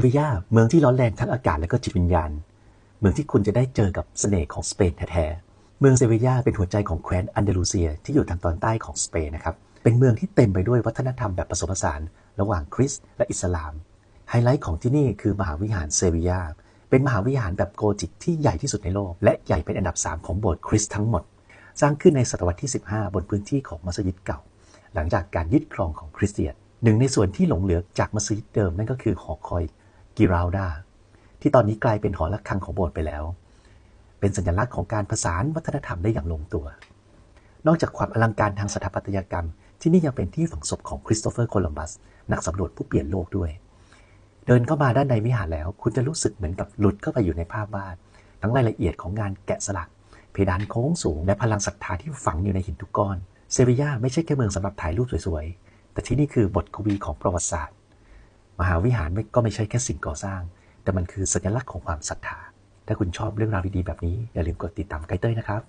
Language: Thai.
เวียาเมืองที่ร้อนแรงทั้งอากาศและก็จิตวิญญาณ เมืองที่คุณจะได้เจอกับเสน่ห์ของสเปนแท้ๆเมืองเซเวียาเป็นหัวใจของแคว้นอันเดลูเซียที่อยู่ทางตอนใต้ของสเปนนะครับเป็นเมืองที่เต็มไปด้วยวัฒนธรรมแบบผสมผสาน ระหว่างคริสต์และอิสลามไฮไลท์ของที่นี่คือมหาวิหารเซเวียาเป็นมหาวิหารแบบโกจิกที่ใหญ่ที่สุดในโลก และใหญ่เป็นอันดับ 3 ของโบสถ์คริสต์ทั้งหมด สร้างขึ้นในศตวรรษที่ 15 บนพื้นที่ของมัสยิดเก่า หลังจากการยึดครองของคริสเตียนหนึ่งในส่วนที่หลงเหลือจากมัสยิดเดิมนั่นก็คือหอคอย กิราลดาที่ตอนนี้กลายเป็นหอระฆังของโบสถ์ไปแล้ว เป็นสัญลักษณ์ของการผสานวัฒนธรรมได้อย่างลงตัว นอกจากความอลังการทางสถาปัตยกรรม ที่นี่ยังเป็นที่ฝังศพของคริสโตเฟอร์โคลัมบัสนักสำรวจผู้เปลี่ยนโลกด้วย เดินเข้ามาด้านในวิหารแล้ว คุณจะรู้สึกเหมือนกับหลุดเข้าไปอยู่ในภาพวาดทั้งรายละเอียดของงานแกะสลัก เพดานโค้งสูง และพลังศรัทธาที่ฝังอยู่ในหินทุกก้อนเซบียาไม่ใช่แค่เมืองสำหรับถ่ายรูปสวยๆแต่ที่นี่คือบทกวีของประวัติศาสตร์ มหาวิหารก็ไม่ใช่แค่สิ่งก่อสร้าง แต่มันคือสัญลักษณ์ของความศรัทธา ถ้าคุณชอบเรื่องราวดีๆแบบนี้ อย่าลืมกดติดตามไกด์เต้ยนะครับ